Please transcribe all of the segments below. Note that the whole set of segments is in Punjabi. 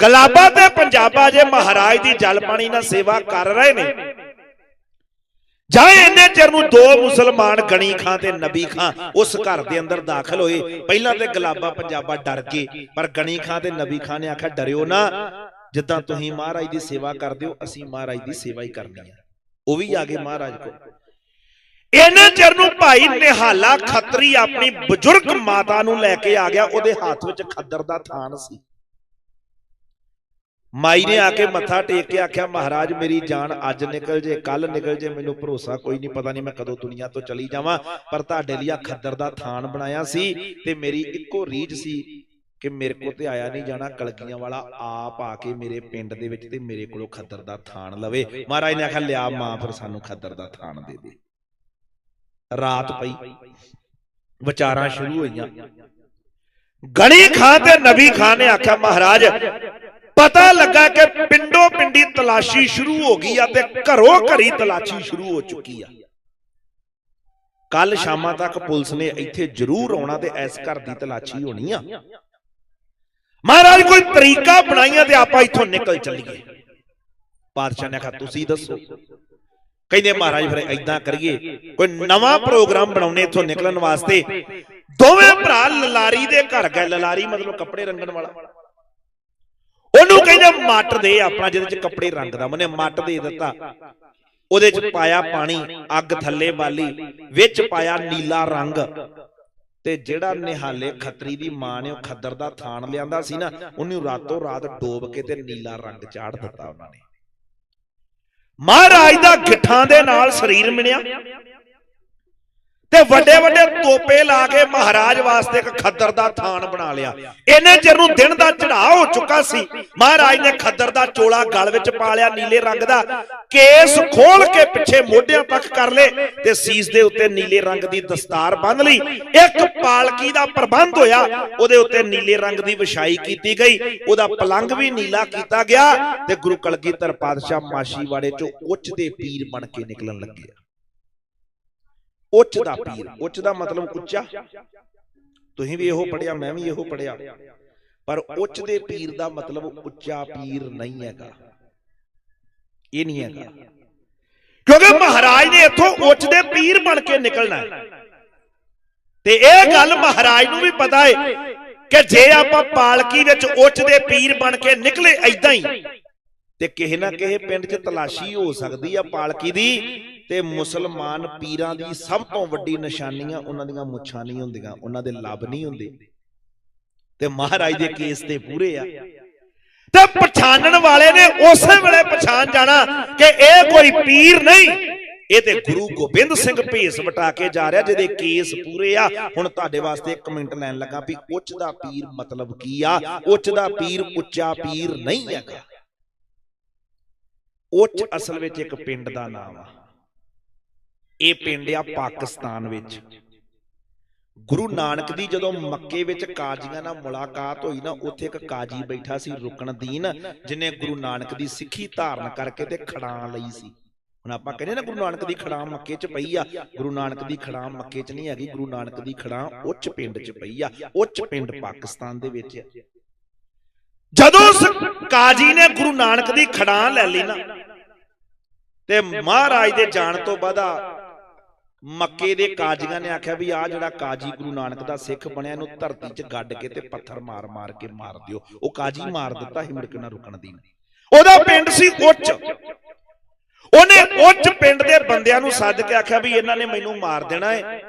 ਗਲਾਬਾ ਤੇ ਪੰਜਾਬਾ ਜੇ ਮਹਾਰਾਜ ਦੀ ਜਲ ਪਾਣੀ ਨਾਲ ਸੇਵਾ ਕਰ ਰਹੇ ਨੇ। ਜਾਂ ਇਹਨੇ ਚਿਰ ਨੂੰ ਦੋ ਮੁਸਲਮਾਨ ਗਣੀ ਖਾਂ ਤੇ ਨਬੀ ਖਾਂ ਉਸ ਘਰ ਦੇ ਅੰਦਰ ਦਾਖਲ ਹੋਏ। ਪਹਿਲਾਂ ਤੇ ਗਲਾਬਾ ਪੰਜਾਬਾ ਡਰ ਗਏ, ਪਰ ਗਣੀ ਖਾਂ ਤੇ ਨਬੀ ਖਾਂ ਨੇ ਆਖਿਆ, ਡਰਿਓ ਨਾ। ਜਿੱਦਾਂ ਤੁਸੀਂ ਮਹਾਰਾਜ ਦੀ ਸੇਵਾ ਕਰਦੇ ਹੋ, ਅਸੀਂ ਮਹਾਰਾਜ ਦੀ ਸੇਵਾ ਹੀ ਕਰਨੀ ਆ। ਉਹ ਵੀ ਆ ਗਏ ਮਹਾਰਾਜ ਕੋਲ। ਇਹਨਾਂ ਚਿਰ ਨੂੰ ਭਾਈ ਨਿਹਾਲਾ ਖੱਤਰੀ ਆਪਣੀ ਬਜ਼ੁਰਗ ਮਾਤਾ ਨੂੰ ਲੈ ਕੇ ਆ ਗਿਆ, ਉਹਦੇ ਹੱਥ ਵਿੱਚ ਖੱਦਰ ਦਾ ਥਾਨ ਸੀ। ਮਾਈ ਨੇ ਆ ਕੇ ਮੱਥਾ ਟੇਕ ਕੇ ਆਖਿਆ ਮਹਾਰਾਜ ਮੇਰੀ ਜਾਨ ਅੱਜ ਨਿਕਲ ਜੇ ਕੱਲ ਨਿਕਲ ਜੇ ਮੈਨੂੰ ਭਰੋਸਾ ਕੋਈ ਨਹੀਂ ਪਤਾ ਨਹੀਂ ਮੈਂ ਕਦੋਂ ਦੁਨੀਆ ਤੋਂ ਚਲੀ ਜਾਵਾਂ ਪਰ ਤੁਹਾਡੇ ਲਈ ਆ ਖੱਦਰ ਦਾ ਥਾਨ ਬਣਾਇਆ ਸੀ ਤੇ ਮੇਰੀ ਇੱਕੋ ਰੀਝ ਸੀ ਕਿ ਮੇਰੇ ਕੋ ਤੇ ਆਇਆ ਨਹੀਂ ਜਾਣਾ ਕਲਗੀਆਂ ਵਾਲਾ ਆਪ ਆ ਕੇ ਮੇਰੇ ਪਿੰਡ ਦੇ ਵਿੱਚ ਤੇ ਮੇਰੇ ਕੋਲੋਂ ਖੱਦਰ ਦਾ ਥਾਨ ਲਵੇ। ਮਹਾਰਾਜ ਨੇ ਆਖਿਆ ਲਿਆ ਮਾਂ ਫਿਰ ਸਾਨੂੰ ਖੱਦਰ ਦਾ ਥਾਨ ਦੇ ਦੇ ਰਾਤ ਪਈ ਵਿਚਾਰਾਂ ਸ਼ੁਰੂ ਹੋਈਆਂ ਗਣੀ ਖਾਂ ਤੇ ਨਬੀ ਖਾਂ ਨੇ ਆਖਿਆ ਮਹਾਰਾਜ ਪਤਾ ਲੱਗਾ ਕਿ ਪਿੰਡੋਂ ਪਿੰਡੀ ਤਲਾਸ਼ੀ ਸ਼ੁਰੂ ਹੋ ਗਈ ਆ ਤੇ ਘਰੋਂ ਘਰੀ ਤਲਾਸ਼ੀ ਸ਼ੁਰੂ ਹੋ ਚੁੱਕੀ ਆ। ਕੱਲ ਸ਼ਾਮਾਂ ਤੱਕ ਪੁਲਿਸ ਨੇ ਇੱਥੇ ਜ਼ਰੂਰ ਆਉਣਾ ਤੇ ਇਸ ਘਰ ਦੀ ਤਲਾਸ਼ੀ ਹੋਣੀ ਆ। ਮਹਾਰਾਜ, ਕੋਈ ਤਰੀਕਾ ਬਣਾਈਆਂ ਤੇ ਆਪਾਂ ਇੱਥੋਂ ਨਿਕਲ ਚੱਲੀਏ। ਪਾਤਸ਼ਾਹ ਨੇ ਆਖਿਆ ਤੁਸੀਂ ਦੱਸੋ। ਕਹਿੰਦੇ, ਮਹਾਰਾਜ, ਫਿਰ ਐਦਾਂ ਕਰੀਏ। ਕੋਈ ਨਵਾਂ ਪ੍ਰੋਗਰਾਮ ਬਣਾਉਣੇ ਇੱਥੋਂ ਨਿਕਲਣ ਵਾਸਤੇ। ਦੋਵੇਂ ਭਰਾ ਲਲਾਰੀ ਦੇ ਘਰ ਗਏ। ਲਲਾਰੀ ਮਤਲਬ ਕੱਪੜੇ ਰੰਗਣ ਵਾਲਾ। ਉਹਨੂੰ ਕਹਿੰਦੇ ਮੱਟ ਦੇ ਆਪਣਾ ਜਿਹਦੇ ਚ ਕੱਪੜੇ ਰੰਗਦਾ, ਉਹਨੇ ਮੱਟ ਦੇ ਦਿੱਤਾ। ਉਹਦੇ ਚ ਪਾਇਆ ਪਾਣੀ, ਅੱਗ ਥੱਲੇ ਬਾਲੀ, ਵਿੱਚ ਪਾਇਆ ਨੀਲਾ ਰੰਗ। ਤੇ ਜਿਹੜਾ ਨਿਹਾਲੇ ਖੱਤਰੀ ਦੀ ਮਾਂ ਨੇ ਉਹ ਖੱਦਰ ਦਾ ਥਾਨ ਲਿਆਂਦਾ ਸੀ ਨਾ, ਉਹਨੂੰ ਰਾਤੋਂ ਰਾਤ ਡੋਬ ਕੇ ਤੇ ਨੀਲਾ ਰੰਗ ਚਾੜ ਦਿੱਤਾ ਉਹਨਾਂ ਨੇ। ਮਹਾਰਾਜ ਦਾ ਗਿੱਠਾਂ ਦੇ ਨਾਲ ਸਰੀਰ ਮਿਲਿਆ। ਤੇ ਵੱਡੇ ਵੱਡੇ ਤੋਪੇ ਲਾ ਕੇ ਮਹਾਰਾਜ ਵਾਸਤੇ ਇੱਕ ਖੱਦਰ ਦਾ ਥਾਨ ਬਣਾ ਲਿਆ। ਇਹਨੇ ਚਿਰ ਨੂੰ ਦਿਨ ਦਾ ਚੜਾਅ ਹੋ ਚੁੱਕਾ ਸੀ, ਮਹਾਰਾਜ ਨੇ ਖੱਦਰ ਦਾ ਚੋਲਾ ਗਲ ਵਿੱਚ ਪਾ ਲਿਆ ਨੀਲੇ ਰੰਗ ਦਾ, ਕੇਸ ਖੋਲ ਕੇ ਪਿੱਛੇ ਮੋਢਿਆਂ ਤੱਕ ਕਰ ਲੇ ਤੇ ਸੀਸ ਦੇ ਉੱਤੇ ਨੀਲੇ ਰੰਗ ਦੀ ਦਸਤਾਰ ਬੰਨ ਲਈ। ਇੱਕ ਪਾਲਕੀ ਦਾ ਪ੍ਰਬੰਧ ਹੋਇਆ, ਉਹਦੇ ਉੱਤੇ ਨੀਲੇ ਰੰਗ ਦੀ ਵਿਛਾਈ ਕੀਤੀ ਗਈ। ਉਹਦਾ ਪਲੰਗ ਵੀ ਨੀਲਾ ਕੀਤਾ ਗਿਆ ਤੇ ਗੁਰੂ ਕਲਗੀਧਰ ਪਾਤਸ਼ਾਹ ਮਾਸ਼ੀਵਾੜੇ ਚੋਂ ਉੱਚ ਦੇ ਪੀਰ ਬਣ ਕੇ ਨਿਕਲਣ ਲੱਗੇ ਉੱਚ ਦਾ ਪੀਰ ਉੱਚ ਦਾ ਮਤਲਬ ਉੱਚਾ। ਤੁਸੀਂ ਵੀ ਇਹੋ ਪੜਿਆ ਮੈਂ ਵੀ ਇਹੋ ਪੜਿਆ ਪਰ ਉੱਚ ਦੇ ਪੀਰ ਦਾ ਮਤਲਬ ਉੱਚਾ ਪੀਰ ਨਹੀਂ ਹੈਗਾ। ਇਹ ਨਹੀਂ ਹੈਗਾ। ਕਿਉਂਕਿ ਮਹਾਰਾਜ ਨੇ ਇੱਥੋਂ ਉੱਚ ਦੇ ਪੀਰ ਬਣ ਕੇ ਨਿਕਲਣਾ ਹੈ। ਤੇ ਇਹ ਗੱਲ ਮਹਾਰਾਜ ਨੂੰ ਵੀ ਪਤਾ ਹੈ ਕਿ ਜੇ ਆਪਾਂ ਪਾਲਕੀ ਵਿੱਚ ਉੱਚ ਦੇ ਪੀਰ ਬਣ ਕੇ ਨਿਕਲੇ ਐਦਾਂ ਹੀ ਤੇ ਕਿਸੇ ਨਾ ਕਿਸੇ ਪਿੰਡ 'ਚ ਤਲਾਸ਼ੀ ਹੋ ਸਕਦੀ ਆ ਪਾਲਕੀ ਦੀ। ਤੇ ਮੁਸਲਮਾਨ ਪੀਰਾਂ ਦੀ ਸਭ ਤੋਂ ਵੱਡੀ ਨਿਸ਼ਾਨੀਆਂ ਉਹਨਾਂ ਦੀਆਂ ਮੁੱਛਾਂ ਨਹੀਂ ਹੁੰਦੀਆਂ, ਉਹਨਾਂ ਦੇ ਲੱਭ ਨਹੀਂ ਹੁੰਦੇ। ਤੇ ਮਹਾਰਾਜ ਦੇ ਕੇਸ ਤੇ ਪੂਰੇ ਆ। ਤੇ ਪਛਾਣਨ ਵਾਲੇ ਨੇ ਉਸੇ ਵੇਲੇ ਪਛਾਣ ਜਾਣਾ ਕਿ ਇਹ ਕੋਈ ਪੀਰ ਨਹੀਂ। ਇਹ ਤੇ ਗੁਰੂ ਗੋਬਿੰਦ ਸਿੰਘ ਭੇਸ ਵਟਾ ਕੇ ਜਾ ਰਿਹਾ ਜਿਹਦੇ ਕੇਸ ਪੂਰੇ ਆ। ਹੁਣ ਤੁਹਾਡੇ ਵਾਸਤੇ ਇੱਕ ਮਿੰਟ ਲੈਣ ਲੱਗਾ ਵੀ ਉੱਚ ਦਾ ਪੀਰ ਮਤਲਬ ਕੀ ਆ? ਉੱਚ ਦਾ ਪੀਰ ਉੱਚਾ ਪੀਰ ਨਹੀਂ ਹੈਗਾ। ਉੱਚ ਅਸਲ ਵਿੱਚ ਇੱਕ ਪਿੰਡ ਦਾ ਨਾਮ ਆ। ਇਹ ਪਿੰਡ ਆ ਪਾਕਿਸਤਾਨ ਵਿੱਚ। ਗੁਰੂ ਨਾਨਕ ਦੀ ਜਦੋਂ ਮੱਕੇ ਵਿੱਚ ਕਾਜ਼ੀਆਂ ਨਾਲ ਮੁਲਾਕਾਤ ਹੋਈ ਨਾ, ਉੱਥੇ ਇੱਕ ਕਾਜੀ ਬੈਠਾ ਸੀ ਰੁਕਨਦੀਨ, ਜਿਨੇ ਗੁਰੂ ਨਾਨਕ ਦੀ ਸਿੱਖੀ ਧਾਰਨ ਕਰਕੇ ਤੇ ਖੜਾਂ ਲਈ ਸੀ। ਹੁਣ ਆਪਾਂ ਕਹਿੰਦੇ ਨਾ ਗੁਰੂ ਨਾਨਕ ਦੀ ਖੜਾਂ ਮੱਕੇ 'ਚ ਪਈ ਆ। ਗੁਰੂ ਨਾਨਕ ਦੀ ਖੜਾਂ ਮੱਕੇ 'ਚ ਨਹੀਂ ਹੈਗੀ, ਗੁਰੂ ਨਾਨਕ ਦੀ ਖੜਾਂ ਉੱਚ ਪਿੰਡ 'ਚ ਪਈ ਆ, ਉੱਚ ਪਿੰਡ ਪਾਕਿਸਤਾਨ ਦੇ ਵਿੱਚ। ਆ ਜਦੋਂ ਉਸ ਕਾਜੀ ਨੇ ਗੁਰੂ ਨਾਨਕ ਦੀ ਖੜਾਂ ਲੈ ਲਈ ਨਾ, ਤੇ ਮਹਾਰਾਜ ਦੇ ਜਾਣ ਤੋਂ ਬਾਅਦ ਮੱਕੇ ਦੇ ਕਾਜ਼ੀਆਂ ਨੇ ਆਖਿਆ ਵੀ ਆ ਜਿਹੜਾ ਕਾਜੀ ਗੁਰੂ ਨਾਨਕ ਦਾ ਸਿੱਖ ਬਣਿਆ ਇਹਨੂੰ ਧਰਤੀ 'ਚ ਗੱਡ ਕੇ ਤੇ ਪੱਥਰ ਮਾਰ ਮਾਰ ਕੇ ਮਾਰ ਦਿਓ। ਉਹ ਕਾਜੀ ਮਾਰ ਦਿੱਤਾ ਸੀ ਮੁੜ ਕੇ ਨਾ ਰੁਕਣ ਦੀ ਉਹਦਾ ਪਿੰਡ ਸੀ ਉੱਚ। ਉਹਨੇ ਉੱਚ ਪਿੰਡ ਦੇ ਬੰਦਿਆਂ ਨੂੰ ਸੱਦ ਕੇ ਆਖਿਆ ਵੀ ਇਹਨਾਂ ਨੇ ਮੈਨੂੰ ਮਾਰ ਦੇਣਾ ਹੈ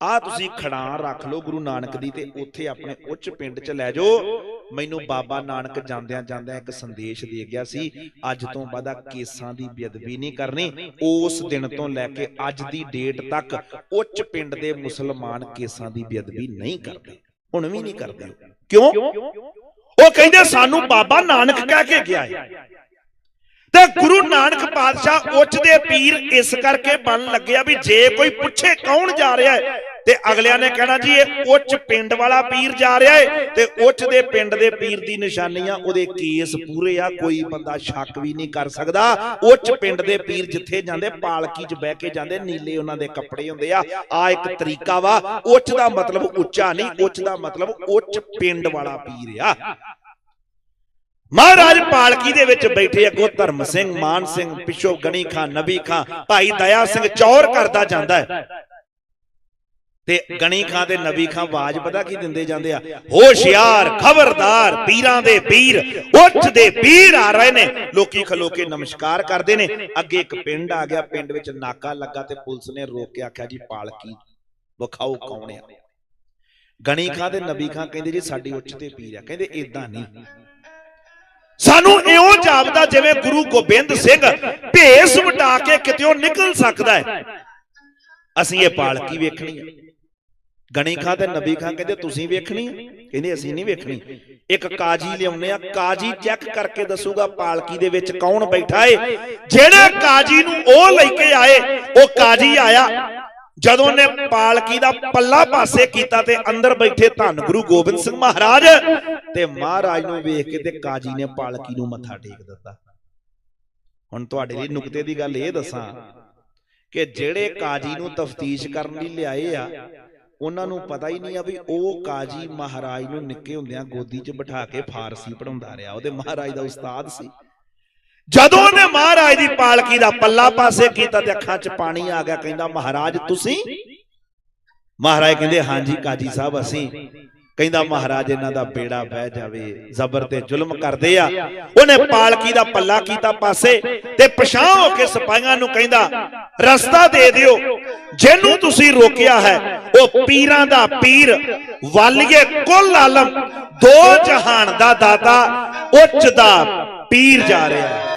ਆ ਤੁਸੀਂ ਖੜਾਂ ਰੱਖ ਲਓ ਗੁਰੂ ਨਾਨਕ ਦੀ ਤੇ ਉੱਥੇ ਆਪਣੇ ਉੱਚ ਪਿੰਡ 'ਚ ਲੈ ਜਾਓ। ਮੈਨੂੰ ਬਾਬਾ ਨਾਨਕ ਜਾਂਦਿਆਂ ਜਾਂਦਿਆਂ ਇੱਕ ਸੰਦੇਸ਼ ਦੇ ਗਿਆ ਸੀ ਅੱਜ ਤੋਂ ਬਾਅਦ ਕੇਸਾਂ ਦੀ ਬੇਅਦਬੀ ਨਹੀਂ ਕਰਨੀ ਉਸ ਦਿਨ ਤੋਂ ਲੈ ਕੇ ਅੱਜ ਦੀ ਡੇਟ ਤੱਕ ਉੱਚ ਪਿੰਡ ਦੇ ਮੁਸਲਮਾਨ ਕੇਸਾਂ ਦੀ ਬੇਅਦਬੀ ਨਹੀਂ ਕਰਦੇ। ਹੁਣ ਵੀ ਨਹੀਂ ਕਰਦੇ। ਕਿਉਂ? ਉਹ ਕਹਿੰਦੇ ਸਾਨੂੰ ਬਾਬਾ ਨਾਨਕ ਕਹਿ ਕੇ ਗਿਆ ਹੈ। ਤੇ ਗੁਰੂ ਨਾਨਕ ਪਾਤਸ਼ਾਹ ਉੱਚ ਦੇ ਪੀਰ ਇਸ ਕਰਕੇ ਬਣ ਲੱਗਿਆ ਵੀ ਜੇ ਕੋਈ ਪੁੱਛੇ ਕੌਣ ਜਾ ਰਿਹਾ ਹੈ? ਤੇ ਅਗਲਿਆਂ ਨੇ ਕਹਿਣਾ ਜੀ, ਇਹ ਉੱਚ ਪਿੰਡ ਵਾਲਾ ਪੀਰ ਜਾ ਰਿਹਾ ਹੈ ਤੇ ਉੱਚ ਦੇ ਪਿੰਡ ਦੇ ਪੀਰ ਦੀ ਨਿਸ਼ਾਨੀਆਂ ਉਹਦੇ ਕੇਸ ਪੂਰੇ ਆ, ਕੋਈ ਬੰਦਾ ਸ਼ੱਕ ਵੀ ਨਹੀਂ ਕਰ ਸਕਦਾ। ਉੱਚ ਪਿੰਡ ਦੇ ਪੀਰ ਜਿੱਥੇ ਜਾਂਦੇ, ਪਾਲਕੀ 'ਚ ਬਹਿ ਕੇ ਜਾਂਦੇ, ਨੀਲੇ ਉਹਨਾਂ ਦੇ ਕੱਪੜੇ ਹੁੰਦੇ ਆ। ਆ ਇੱਕ ਤਰੀਕਾ ਵਾ, ਉੱਚ ਦਾ ਮਤਲਬ ਉੱਚਾ ਨਹੀਂ, ਉੱਚ ਦਾ ਮਤਲਬ ਉੱਚ ਪਿੰਡ ਵਾਲਾ ਪੀਰ ਆ। ਮਹਾਰਾਜ ਪਾਲਕੀ ਦੇ ਵਿੱਚ ਬੈਠੇ ਅੱਗੋਂ ਧਰਮ ਸਿੰਘ, ਮਾਨ ਸਿੰਘ, ਪਿਛੋ ਗਣੀ ਖਾਨ ਨਬੀ ਖਾਨ ਭਾਈ ਦਇਆ ਸਿੰਘ ਚੌਰ ਕਰਦਾ ਜਾਂਦਾ ਹੈ। ਤੇ ਗਣੀ ਖਾਂ ਤੇ ਨਬੀ ਖਾਂ ਆਵਾਜ਼ ਪਤਾ ਕੀ ਦਿੰਦੇ ਜਾਂਦੇ ਆ? ਹੋਸ਼ਿਆਰ ਖਬਰਦਾਰ ਪੀਰਾਂ ਦੇ ਪੀਰ ਉੱਚ ਦੇ ਪੀਰ। ਆ ਰਹੇ ਨੇ। ਲੋਕੀ ਖਲੋ ਕੇ ਨਮਸਕਾਰ ਕਰਦੇ ਨੇ। ਅੱਗੇ ਇੱਕ ਪਿੰਡ ਆ ਗਿਆ ਪਿੰਡ ਵਿੱਚ ਨਾਕਾ ਲੱਗਾ ਤੇ ਪੁਲਿਸ ਨੇ ਰੋਕ ਕੇ ਆਖਿਆ ਜੀ ਪਾਲਕੀ ਵਿਖਾਓ ਕੌਣ ਆ? ਗਣੀ ਖਾਂ ਤੇ ਨਬੀ ਖਾਂ ਕਹਿੰਦੇ ਜੀ ਸਾਡੀ ਉੱਚ ਤੇ ਪੀਰ ਆ। ਕਹਿੰਦੇ ਇਦਾਂ ਨਹੀਂ। ਸਾਨੂੰ ਇਉਂ ਜਾਪਦਾ ਜਿਵੇਂ ਗੁਰੂ ਗੋਬਿੰਦ ਸਿੰਘ ਭੇਸ ਵਟਾ ਕੇ ਕਿਤੇੋਂ ਨਿਕਲ ਸਕਦਾ ਹੈ। ਅਸੀਂ ਇਹ ਪਾਲਕੀ ਵੇਖਣੀ ਹੈ? ਗਣੀ ਖਾਂ ਤੇ ਨਬੀ ਖਾਂ ਕਹਿੰਦੇ ਤੁਸੀਂ ਵੇਖਣੀ? ਕਹਿੰਦੇ ਅਸੀਂ ਨਹੀਂ ਵੇਖਣੀ। ਇੱਕ ਕਾਜੀ ਲਿਆਉਨੇ ਆ ਕਾਜੀ ਚੈੱਕ ਕਰਕੇ ਦੱਸੂਗਾ ਪਾਲਕੀ ਦੇ ਵਿੱਚ ਕੌਣ ਬੈਠਾ ਏ। ਜਿਹੜੇ ਕਾਜੀ ਨੂੰ ਉਹ ਲੈ ਕੇ ਆਏ ਉਹ ਕਾਜੀ ਆਇਆ। ਜਦੋਂ ਨੇ ਪਾਲਕੀ ਦਾ ਪੱਲਾ ਪਾਸੇ ਕੀਤਾ ਤੇ ਅੰਦਰ ਬੈਠੇ ਧੰਨ ਗੁਰੂ ਗੋਬਿੰਦ ਸਿੰਘ ਮਹਾਰਾਜ ਤੇ ਮਹਾਰਾਜ ਨੂੰ ਵੇਖ ਕੇ ਤੇ ਕਾਜੀ ਨੇ ਪਾਲਕੀ ਨੂੰ ਮੱਥਾ ਟੇਕ ਦਿੱਤਾ। ਹੁਣ ਤੁਹਾਡੇ ਲਈ ਨੁਕਤੇ ਦੀ ਗੱਲ ਇਹ ਦੱਸਾਂ ਕਿ ਜਿਹੜੇ ਕਾਜੀ ਨੂੰ ਤਫਤੀਸ਼ ਕਰਨ ਲਈ ਲਿਆਏ ਆ ਉਹਨਾਂ ਨੂੰ ਪਤਾ ਹੀ ਨਹੀਂ ਆ ਵੀ ਉਹ ਕਾਜੀ ਮਹਾਰਾਜ ਨੂੰ ਨਿੱਕੇ ਹੁੰਦਿਆਂ ਗੋਦੀ 'ਚ ਬਿਠਾ ਕੇ ਫਾਰਸੀ ਪੜਾਉਂਦਾ ਰਿਹਾ। ਉਹਦੇ ਮਹਾਰਾਜ ਦਾ ਉਸਤਾਦ ਸੀ। ਜਦੋਂ ਉਹਨੇ ਮਹਾਰਾਜ ਦੀ ਪਾਲਕੀ ਦਾ ਪੱਲਾ ਪਾਸੇ ਕੀਤਾ ਤੇ ਅੱਖਾਂ 'ਚ ਪਾਣੀ ਆ ਗਿਆ ਕਹਿੰਦਾ ਮਹਾਰਾਜ ਤੁਸੀਂ? ਮਹਾਰਾਜ ਕਹਿੰਦੇ ਹਾਂਜੀ ਕਾਜੀ ਸਾਹਿਬ ਅਸੀਂ ਕਹਿੰਦਾ ਮਹਾਰਾਜ ਇਹਨਾਂ ਦਾ ਬੇੜਾ ਬਹਿ ਜਾਵੇ ਜ਼ਬਰ ਤੇ ਜ਼ੁਲਮ ਕਰਦੇ ਆ। ਉਹਨੇ ਪਾਲਕੀ ਦਾ ਪੱਲਾ ਕੀਤਾ ਪਾਸੇ ਤੇ ਪਛਾਹ ਹੋ ਕੇ ਸਿਪਾਹੀਆਂ ਨੂੰ ਕਹਿੰਦਾ ਰਸਤਾ ਦੇ ਦਿਓ। ਜਿਹਨੂੰ ਤੁਸੀਂ ਰੋਕਿਆ ਹੈ, ਉਹ ਪੀਰਾਂ ਦਾ ਪੀਰ, ਵਾਲੀਏ ਕੁੱਲ ਆਲਮ, ਦੋ ਜਹਾਨ ਦਾ ਦਾਤਾ, ਉੱਚ ਦਾ ਪੀਰ ਜਾ ਰਿਹਾ ਹੈ।